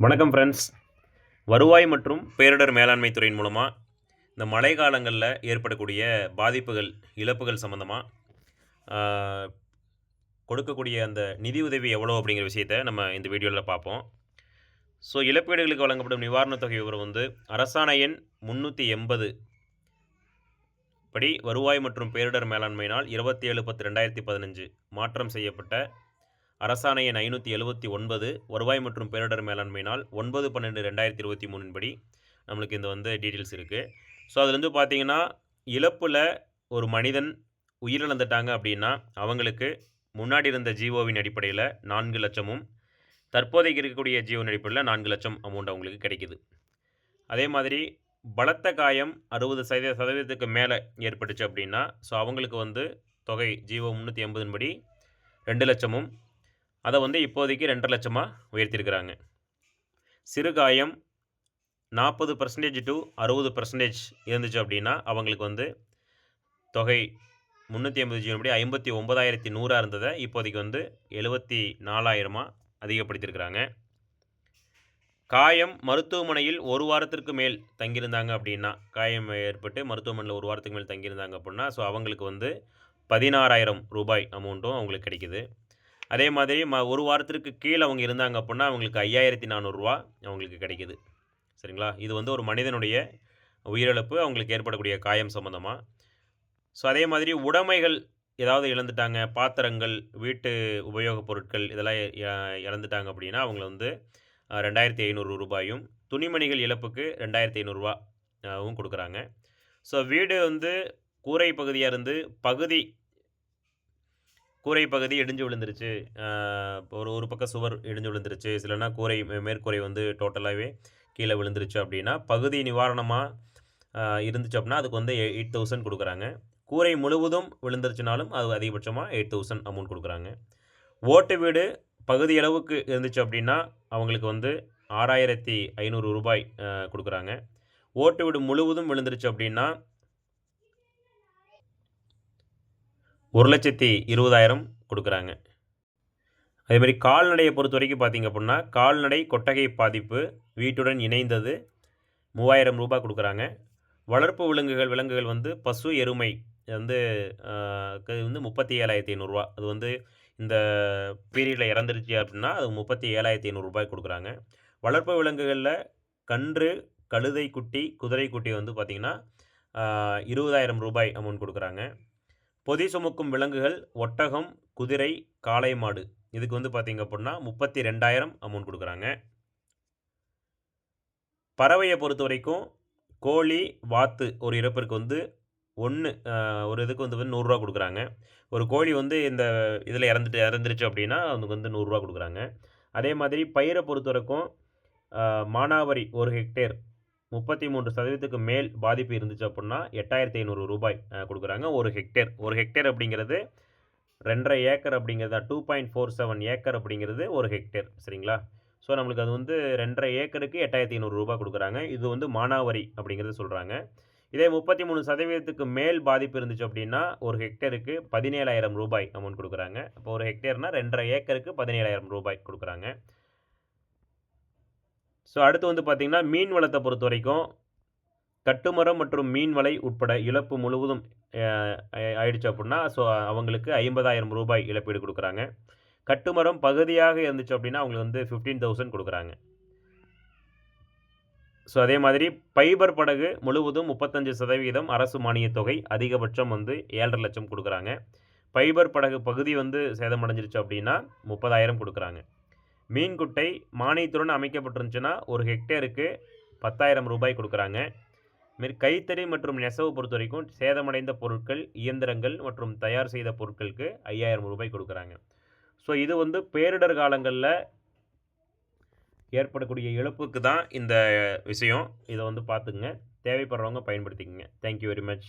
வணக்கம் ஃப்ரெண்ட்ஸ் வருவாய் மற்றும் பேரிடர் மேலாண்மை துறையின் மூலமாக இந்த மழை காலங்களில் ஏற்படக்கூடிய பாதிப்புகள் இழப்புகள் சம்மந்தமாக கொடுக்கக்கூடிய அந்த நிதி உதவி எவ்வளோ அப்படிங்கிற விஷயத்தை நம்ம இந்த வீடியோவில் பார்ப்போம். ஸோ இழப்பீடுகளுக்கு வழங்கப்படும் நிவாரணத் தொகை விவரம் வந்து அரசாணை எண் முந்நூற்றி எண்பது படி வருவாய் மற்றும் பேரிடர் மேலாண்மையினால் இருபத்தி ஏழு பத்து ரெண்டாயிரத்தி பதினஞ்சு மாற்றம் செய்யப்பட்ட அரசாணை எண் ஐநூற்றி எழுபத்தி ஒன்பது வருவாய் மற்றும் பேரிடர் மேலாண்மையினால் ஒன்பது பன்னெண்டு ரெண்டாயிரத்தி இருபத்தி மூணின்படி நம்மளுக்கு இந்த வந்து டீட்டெயில்ஸ் இருக்குது ஸோ அதுலேருந்து பார்த்தீங்கன்னா இழப்பில் ஒரு மனிதன் உயிரிழந்துட்டாங்க அப்படின்னா அவங்களுக்கு முன்னாடி இருந்த ஜிஓவின் அடிப்படையில் நான்கு லட்சமும் தற்போதைக்கு இருக்கக்கூடிய ஜியோவின் அடிப்படையில் நான்கு லட்சம் அமௌண்ட் அவங்களுக்கு கிடைக்குது. அதே மாதிரி பலத்த காயம் அறுபது சதவீத சதவீதத்துக்கு மேலே ஏற்பட்டுச்சு அப்படின்னா ஸோ அவங்களுக்கு வந்து தொகை ஜிஓ முந்நூற்றி எண்பதின்படி ரெண்டு லட்சமும் அதை வந்து இப்போதைக்கு ரெண்டரை லட்சமாக உயர்த்தியிருக்கிறாங்க சிறுகாயம் நாற்பது பர்சன்டேஜ் டு அறுபது பர்சன்டேஜ் இருந்துச்சு அப்படின்னா அவங்களுக்கு வந்து தொகை முந்நூற்றி ஐம்பது ஜீவன்படி ஐம்பத்தி ஒம்பதாயிரத்தி நூறாக இருந்ததை இப்போதைக்கு வந்து எழுபத்தி நாலாயிரமாக அதிகப்படுத்தியிருக்கிறாங்க காயம் மருத்துவமனையில் ஒரு வாரத்திற்கு மேல் தங்கியிருந்தாங்க அப்படின்னா காயம் ஏற்பட்டு மருத்துவமனையில் ஒரு வாரத்துக்கு மேல் தங்கியிருந்தாங்க அப்படின்னா ஸோ அவங்களுக்கு வந்து பதினாறாயிரம் ரூபாய் அமௌண்ட்டும் அவங்களுக்கு கிடைக்கிது. அதே மாதிரி ம ஒரு வாரத்திற்கு கீழே அவங்க இருந்தாங்க அப்படின்னா அவங்களுக்கு ஐயாயிரத்தி நானூறுரூவா அவங்களுக்கு கிடைக்கிது. சரிங்களா? இது வந்து ஒரு மனிதனுடைய உயிரிழப்பு அவங்களுக்கு ஏற்படக்கூடிய காயம் சம்மந்தமாக ஸோ அதே மாதிரி உடைமைகள் ஏதாவது இழந்துட்டாங்க பாத்திரங்கள் வீட்டு உபயோகப் பொருட்கள் இதெல்லாம் இழந்துட்டாங்க அப்படின்னா அவங்கள வந்து ரெண்டாயிரத்தி ஐநூறு ரூபாயும் துணிமணிகள் இழப்புக்கு ரெண்டாயிரத்தி ஐநூறுரூவாவும் கொடுக்குறாங்க. ஸோ வீடு வந்து கூரை பகுதியாக இருந்து பகுதி கூரை பகுதி இடிஞ்சு விழுந்துருச்சு. ஒரு ஒரு பக்கம் சுவர் இடிஞ்சு விழுந்துருச்சு. சிலனா கூரை மேற்கூரை வந்து டோட்டலாகவே கீழே விழுந்துருச்சு அப்படின்னா பகுதி நிவாரணமாக இருந்துச்சு அப்படின்னா அதுக்கு வந்து எயிட் தௌசண்ட் கொடுக்குறாங்க. கூரை முழுவதும் விழுந்துருச்சுனாலும் அது அதிகபட்சமாக எயிட் தௌசண்ட் அமௌண்ட் கொடுக்குறாங்க. ஓட்டு வீடு பகுதி அளவுக்கு இருந்துச்சு அப்படின்னா அவங்களுக்கு வந்து ஆறாயிரத்தி ஐநூறு ரூபாய் கொடுக்குறாங்க. ஓட்டு வீடு முழுவதும் விழுந்துருச்சு அப்படின்னா ஒரு லட்சத்தி இருபதாயிரம் கொடுக்குறாங்க. அதேமாதிரி கால்நடையை பொறுத்த வரைக்கும் பார்த்திங்க அப்படின்னா கால்நடை கொட்டகை பாதிப்பு வீட்டுடன் இணைந்தது மூவாயிரம் ரூபாய் கொடுக்குறாங்க. வளர்ப்பு விலங்குகள் விலங்குகள் வந்து பசு எருமை வந்து வந்து முப்பத்தி ஏழாயிரத்தி ஐநூறுரூவா. அது வந்து இந்த பீரியடில் இறந்துருச்சு அப்படின்னா அது முப்பத்தி ஏழாயிரத்தி ஐநூறுரூபாய் கொடுக்குறாங்க. வளர்ப்பு விலங்குகளில் கன்று கழுதை குட்டி குதிரை குட்டி வந்து பார்த்திங்கன்னா இருபதாயிரம் ரூபாய் அமௌண்ட் கொடுக்குறாங்க. பொதி சுமக்கும் விலங்குகள் ஒட்டகம் குதிரை காளை மாடு. இதுக்கு வந்து பார்த்திங்க அப்படின்னா முப்பத்தி ரெண்டாயிரம் அமௌண்ட் கொடுக்குறாங்க. பறவையை பொறுத்த வரைக்கும் கோழி வாத்து ஒரு இறப்பிற்கு வந்து ஒன்று ஒரு இதுக்கு வந்து நூறுரூவா கொடுக்குறாங்க. ஒரு கோழி வந்து இந்த இதில் இறந்துட்டு இறந்துருச்சு அப்படின்னா அதுக்கு வந்து நூறுரூவா கொடுக்குறாங்க. அதே மாதிரி பயிரை பொறுத்த வரைக்கும் மானாவரி ஒரு ஹெக்டேர் முப்பத்தி மூன்று சதவீதத்துக்கு மேல் பாதிப்பு இருந்துச்சு அப்படின்னா எட்டாயிரத்தி ஐநூறு ரூபாய் கொடுக்குறாங்க. ஒரு ஹெக்டேர். ஒரு ஹெக்டேர் அப்படிங்கிறது ரெண்டரை ஏக்கர் அப்படிங்கிறதா? Two point four seven acre அப்படிங்கிறது ஒரு ஹெக்டேர். சரிங்களா? ஸோ நம்மளுக்கு அது வந்து ரெண்டரை ஏக்கருக்கு எட்டாயிரத்தி ஐநூறு ரூபாய் கொடுக்குறாங்க. இது வந்து மானாவரி அப்படிங்கிறது சொல்கிறாங்க இதே முப்பத்தி மூணு சதவீதத்துக்கு மேல் பாதிப்பு இருந்துச்சு அப்படின்னா ஒரு ஹெக்டருக்கு பதினேழாயிரம் ரூபாய் அமௌண்ட் கொடுக்குறாங்க. இப்போ ஒரு ஹெக்டேர்னால் ரெண்டரை ஏக்கருக்கு பதினேழாயிரம் ரூபாய் கொடுக்குறாங்க. ஸோ அடுத்து வந்து பார்த்திங்கன்னா மீன் வளத்தை பொறுத்த வரைக்கும் கட்டுமரம் மற்றும் மீன் வலை உட்பட இழப்பு முழுவதும் ஆயிடுச்சு அப்படின்னா ஸோ அவங்களுக்கு ஐம்பதாயிரம் ரூபாய் இழப்பீடு கொடுக்குறாங்க. கட்டுமரம் பகுதியாக இருந்துச்சு அப்படின்னா அவங்களுக்கு வந்து ஃபிஃப்டீன் தௌசண்ட் கொடுக்குறாங்க. ஸோ அதே மாதிரி பைபர் படகு முழுவதும் முப்பத்தஞ்சு சதவீதம் அரசு மானியத் தொகை அதிகபட்சம் வந்து ஏழரை லட்சம் கொடுக்குறாங்க. பைபர் படகு பகுதி வந்து சேதமடைஞ்சிருச்சு அப்படின்னா முப்பதாயிரம் கொடுக்குறாங்க. மீன்குட்டை மானியத்துடன் அமைக்கப்பட்டிருந்துச்சுன்னா ஒரு ஹெக்டேருக்கு பத்தாயிரம் ரூபாய் கொடுக்குறாங்க. மாரி கைத்தறி மற்றும் நெசவு பொறுத்த வரைக்கும் சேதமடைந்த பொருட்கள் இயந்திரங்கள் மற்றும் தயார் செய்த பொருட்களுக்கு ஐயாயிரம் ரூபாய் கொடுக்குறாங்க. ஸோ இது வந்து பேரிடர் காலங்களில் ஏற்படக்கூடிய இழப்புக்கு தான் இந்த விஷயம். இதை வந்து பார்த்துங்க தேவைப்படுறவங்க பயன்படுத்திக்கங்க. Thank you very much